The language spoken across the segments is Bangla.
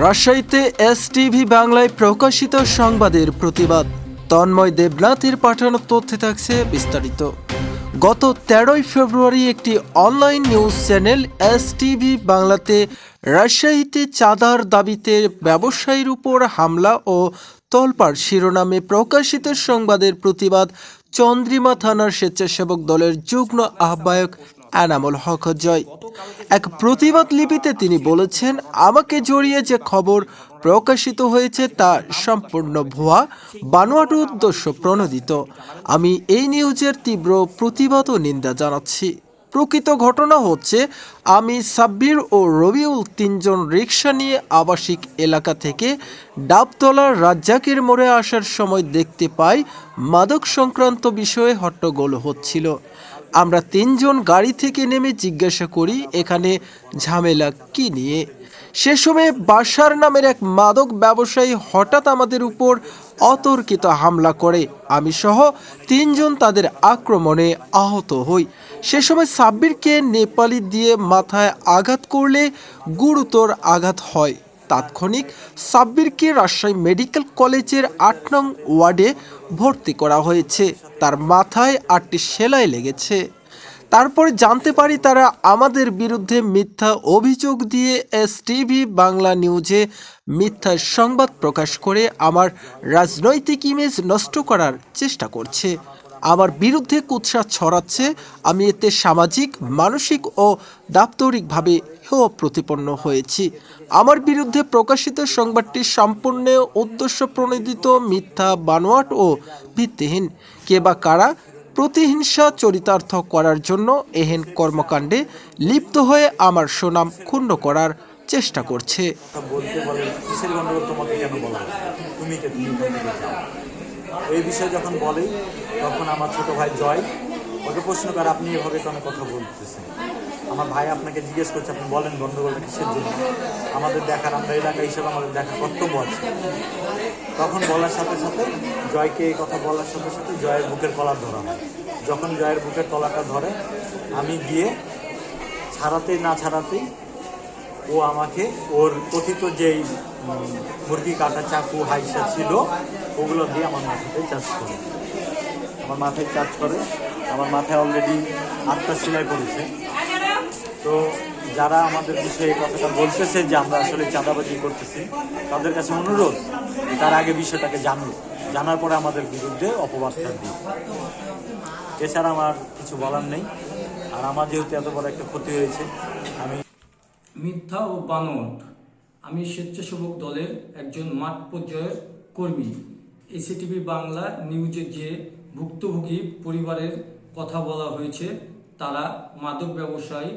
রাজশাহীতে এস টিভি বাংলায় প্রকাশিত সংবাদের প্রতিবাদ। তন্ময় দেবনাথের পাঠানো তথ্যে থাকছে বিস্তারিত। গত তেরোই ফেব্রুয়ারি একটি online news channel S TV বাংলাতে রাজশাহীতে চাঁদার দাবিতে ব্যবসায়ীর উপর হামলা ও তলপাড় শিরোনামে প্রকাশিত সংবাদের প্রতিবাদ চন্দ্রিমা থানার স্বেচ্ছাসেবক দলের যুগ্ম আহ্বায়ক এনামুল হক জয়। এক প্রতিবাদ লিপিতে তিনি বলেছেন, আমাকে জড়িয়ে যে খবর প্রকাশিত হয়েছে তা সম্পূর্ণ ভুয়া, বানোয়াট উদ্দেশ্য প্রণোদিত। আমি এই নিউজের তীব্র প্রতিবাদ ও নিন্দা জানাচ্ছি। প্রকৃত ঘটনা হচ্ছে, আমি সাব্বির ও রবিউল তিনজন রিক্সা নিয়ে আবাসিক এলাকা থেকে ডাবতলার রাজ্জাকের মোড়ে আসার সময় দেখতে পাই, মাদক সংক্রান্ত বিষয়ে হট্টগোল হচ্ছিল। আমরা তিনজন গাড়ি থেকে নেমে জিজ্ঞাসা করি, এখানে ঝামেলা কি নিয়ে? সে সময় বাসার নামের এক মাদক ব্যবসায়ী হঠাৎ আমাদের উপর অতর্কিত হামলা করে। আমি সহ তিনজন তাদের আক্রমণে আহত হই। সে সময় সাব্বিরকে নেপালি দিয়ে মাথায় আঘাত করলে গুরুতর আঘাত হয়। তাৎক্ষণিক সাব্বিরকে রাজশাহী মেডিকেল কলেজের আট নং ওয়ার্ডে ভর্তি করা হয়েছে। তার মাথায় আটটি সেলাই লেগেছে। তারপরে জানতে পারি তারা আমাদের বিরুদ্ধে মিথ্যা অভিযোগ দিয়ে এস টিভি বাংলা নিউজে মিথ্যা সংবাদ প্রকাশ করে আমার রাজনৈতিক ইমেজ নষ্ট করার চেষ্টা করছে। আমার বিরুদ্ধে কুৎসা ছড়াচ্ছে। আমি এতে সামাজিক, মানসিক ও দাপ্তরিকভাবে হেয় প্রতিপন্ন হয়েছি। আমার বিরুদ্ধে প্রকাশিত সংবাদটি সম্পূর্ণ উদ্দেশ্য প্রণোদিত মিথ্যা, বানোয়াট ও ভিত্তিহীন। কে বা কারা প্রতিহিংসা চরিতার্থ করার জন্য এহেন কর্মকাণ্ডে লিপ্ত হয়ে আমার সুনাম ক্ষুণ্ণ করার চেষ্টা করছে। এই বিষয়ে যখন বলে, তখন আমার ছোট ভাই জয় ওকে প্রশ্ন করে, আপনি এভাবে কেন কথা বলতেছেন? আমার ভাই আপনাকে জিজ্ঞেস করছে, আপনি বলেন গন্ডগোলটা কিসের জন্য? আমাদের দেখার, আমরা এলাকা হিসেবে আমাদের দেখার কর্তব্য আছে। তখন বলার সাথে সাথে জয়কে এই কথা বলার সাথে সাথে জয়ের বুকের কলা ধরা হয়। যখন জয়ের বুকের কলাটা ধরে, আমি গিয়ে ছাড়াতেই না ছাড়াতেই ও আমাকে, ওর কথিত যেই মুরগি কাটা চাকু হাইসা ছিল, ওগুলো দিয়ে আমার মাথাতে চার্জ করে। আমার মাথায় চার্জ করে আমার মাথায় অলরেডি আটটা সেলাই করেছে। তো যারা আমাদের বিষয়ে কথাটা বলতেছে যে আমরা আসলে চাঁদাবাজি করতেছি, তাদের কাছে অনুরোধ তার আগে বিষয়টাকে জানুক। জানার পরে আমাদের বিরুদ্ধে অপবাদটা দিই এছাড়া আমার কিছু বলার নেই। আর আমার যেহেতু এত বড় একটা ক্ষতি হয়েছে, আমি মিথ্যা ও বানোয়াট। আমি স্বেচ্ছাসেবক দলের একজন মাঠ পর্যায়ের কর্মী। এসিটিভি বাংলা নিউজে যে ভুক্তভোগী পরিবারের কথা বলা হয়েছে। তারা মাদক ব্যবসায়ী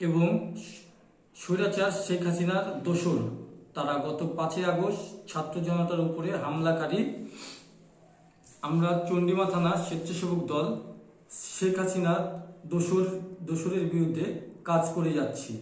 এবং স্বৈরাচার শেখ হাসিনার দোসর তারা গত পাঁচই আগস্ট ছাত্র জনতার উপরে হামলাকারী আমরা চন্ডিমা থানা স্বেচ্ছাসেবক দল শেখ হাসিনার দোসর দোসরের বিরুদ্ধে কাজ করে যাচ্ছি।